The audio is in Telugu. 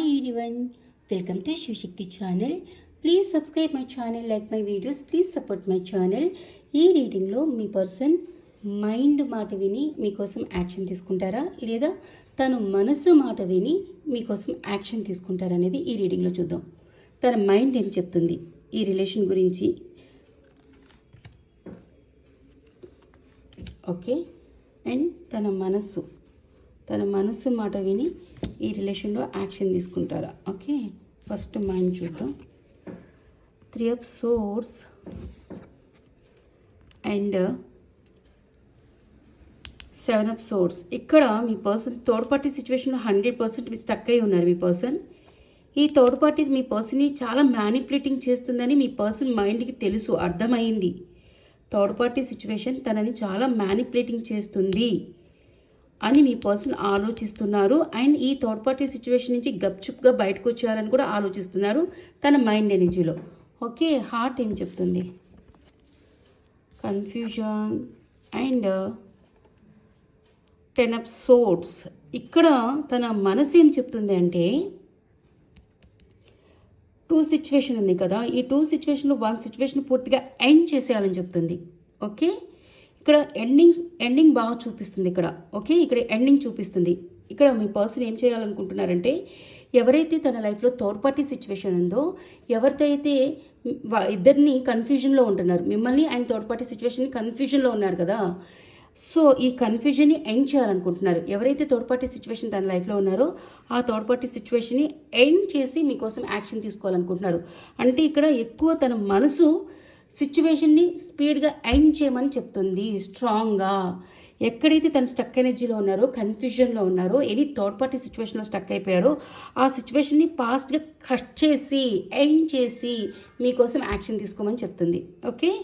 Hi everyone welcome to Shivashakti channel please subscribe my channel like my videos please support my channel ఈ రీడింగ్లో మీ పర్సన్ మైండ్ మాట విని మీకోసం యాక్షన్ తీసుకుంటారా? లేదా తను మనసు మాట విని మీకోసం యాక్షన్ తీసుకుంటారా అనేది ఈ రీడింగ్లో చూద్దాం. తన మైండ్ ఏం చెప్తుంది? ఈ రిలేషన్ గురించి. ఓకే అండ్ తన మనస్సు తన మనస్సు మాట విని ఈ రిలేషన్లో యాక్షన్ తీసుకుంటారా. ఓకే? ఫస్ట్ మైండ్ చూద్దాం. Three of swords and seven of swords. ఇక్కడ మీ పర్సన్ థర్డ్ పార్టీ సిచ్యువేషన్లో హండ్రెడ్ పర్సెంట్ మీరు స్టక్ అయి ఉన్నారు మీ పర్సన్. ఈ థర్డ్ పార్టీ మీ పర్సన్ని చాలా మ్యానిపులేటింగ్ చేస్తుందని మీ పర్సన్ మైండ్కి తెలుసు అర్థమైంది. థర్డ్ పార్టీ సిచ్యువేషన్ తనని చాలా మ్యానిపులేటింగ్ చేస్తుంది. అని మీ పర్సన్ ఆలోచిస్తున్నారు. అండ్ ఈ థర్డ్ పార్టీ సిచ్యువేషన్ నుంచి గప్చుప్గా బయటకు వచ్చేయాలని కూడా ఆలోచిస్తున్నారు తన మైండ్ ఎనర్జీలో. ఓకే హార్ట్ ఏం చెప్తుంది? Confusion and uh, ten of swords ఇక్కడ తన మనసు ఏం చెప్తుంది అంటే టూ సిచ్యువేషన్ ఉంది కదా ఈ టూ సిచ్యువేషన్లో వన్ సిచ్యువేషన్ పూర్తిగా ఎండ్ చేసేయాలని చెప్తుంది. ఓకే? ఇక్కడ ఎండింగ్ ఎండింగ్ బాగా చూపిస్తుంది ఇక్కడ. ఓకే ఇక్కడ ఎండింగ్ చూపిస్తుంది. ఇక్కడ మీ పర్సన్ ఏం చేయాలనుకుంటున్నారంటే ఎవరైతే తన లైఫ్లో థర్డ్ పార్టీ సిచ్యువేషన్ ఉందో ఎవరితో అయితే ఇద్దరిని కన్ఫ్యూజన్లో ఉంటున్నారు మిమ్మల్ని అండ్ థర్డ్ పార్టీ సిచ్యువేషన్ కన్ఫ్యూజన్లో ఉన్నారు కదా? సో ఈ కన్ఫ్యూజన్ని ఎండ్ చేయాలనుకుంటున్నారు. ఎవరైతే థర్డ్ పార్టీ సిచ్యువేషన్ తన లైఫ్లో ఉన్నారో ఆ థర్డ్ పార్టీ సిచ్యువేషన్ని ఎండ్ చేసి మీకోసం యాక్షన్ తీసుకోవాలనుకుంటున్నారు. అంటే ఇక్కడ ఎక్కువ తన మనసు సిచ్యువేషన్ని స్పీడ్గా ఎండ్ చేయమని చెప్తుంది. స్ట్రాంగ్గా ఎక్కడైతే తను స్టక్ ఎనర్జీలో ఉన్నారో కన్ఫ్యూజన్లో ఉన్నారో ఎనీ థర్డ్ పార్టీ సిచ్యువేషన్లో స్టక్ అయిపోయారో ఆ సిచ్యువేషన్ని ఫాస్ట్గా కట్ చేసి ఎండ్ చేసి మీకోసం యాక్షన్ తీసుకోమని చెప్తుంది. ఓకే?